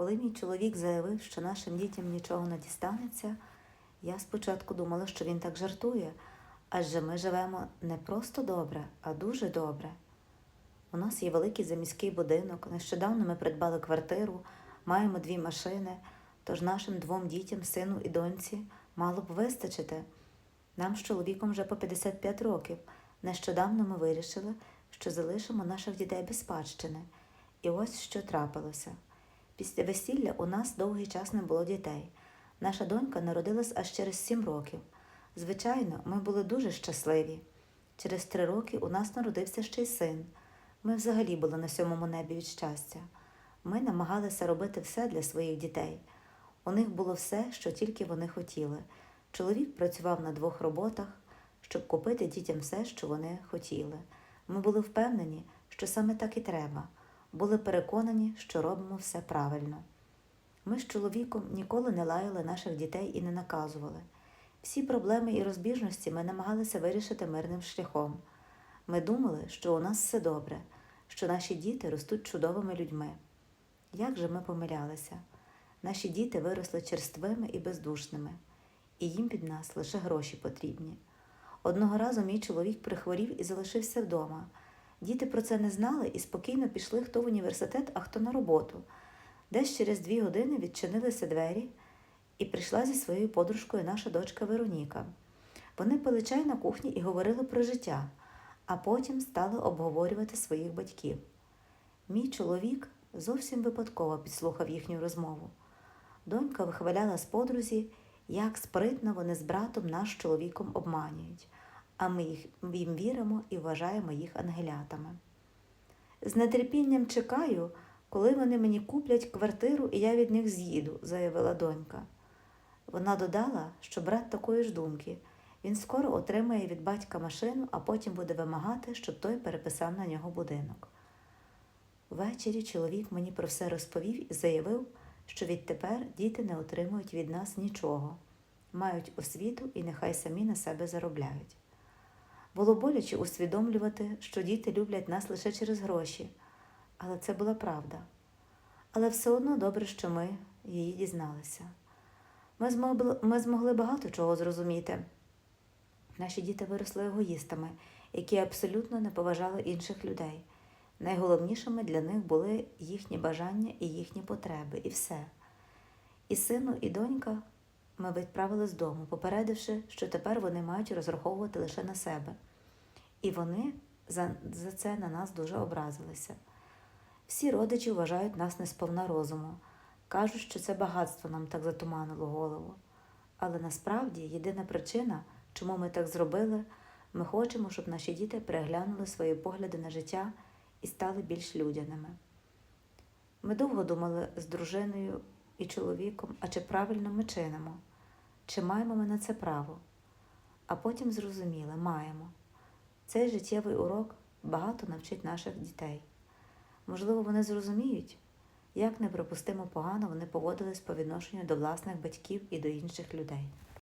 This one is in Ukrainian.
Коли мій чоловік заявив, що нашим дітям нічого не дістанеться, я спочатку думала, що він так жартує, адже ми живемо не просто добре, а дуже добре. У нас є великий заміський будинок, нещодавно ми придбали квартиру, маємо дві машини, тож нашим двом дітям, сину і доньці, мало б вистачити. Нам з чоловіком вже по 55 років. Нещодавно ми вирішили, що залишимо наших дітей без спадщини. І ось що трапилося. Після весілля у нас довгий час не було дітей. Наша донька народилась аж через сім років. Звичайно, ми були дуже щасливі. Через три роки у нас народився ще й син. Ми взагалі були на сьомому небі від щастя. Ми намагалися робити все для своїх дітей. У них було все, що тільки вони хотіли. Чоловік працював на двох роботах, щоб купити дітям все, що вони хотіли. Ми були впевнені, що саме так і треба, були переконані, що робимо все правильно. Ми з чоловіком ніколи не лаяли наших дітей і не наказували. Всі проблеми і розбіжності ми намагалися вирішити мирним шляхом. Ми думали, що у нас все добре, що наші діти ростуть чудовими людьми. Як же ми помилялися? Наші діти виросли черствими і бездушними, і їм від нас лише гроші потрібні. Одного разу мій чоловік прихворів і залишився вдома. Діти про це не знали і спокійно пішли хто в університет, а хто на роботу. Десь через дві години відчинилися двері, і прийшла зі своєю подружкою наша дочка Вероніка. Вони пили чай на кухні і говорили про життя, а потім стали обговорювати своїх батьків. Мій чоловік зовсім випадково підслухав їхню розмову. Донька вихваляла з подрузі, як спритно вони з братом наш чоловіком обманюють, а ми їм віримо і вважаємо їх ангелятами. З нетерпінням чекаю, коли вони мені куплять квартиру і я від них з'їду, заявила донька. Вона додала, що брат такої ж думки. Він скоро отримає від батька машину, а потім буде вимагати, щоб той переписав на нього будинок. Ввечері чоловік мені про все розповів і заявив, що відтепер діти не отримують від нас нічого, мають освіту і нехай самі на себе заробляють. Було боляче усвідомлювати, що діти люблять нас лише через гроші, але це була правда. Але все одно добре, що ми її дізналися. Ми змогли, ми змогли багато чого зрозуміти. Наші діти виросли егоїстами, які абсолютно не поважали інших людей. Найголовнішими для них були їхні бажання і їхні потреби, і все. І сину, і донька ми відправили з дому, попередивши, що тепер вони мають розраховувати лише на себе. І вони за, за це на нас дуже образилися. Всі родичі вважають нас несповна розуму, кажуть, що це багатство нам так затуманило голову. Але насправді єдина причина, чому ми так зробили, ми хочемо, щоб наші діти переглянули свої погляди на життя і стали більш людяними. Ми довго думали з дружиною і чоловіком, а чи правильно ми чинимо, чи маємо ми на це право. А потім зрозуміли, маємо. Цей життєвий урок багато навчить наших дітей. Можливо, вони зрозуміють, як неприпустимо погано вони поводились по відношенню до власних батьків і до інших людей.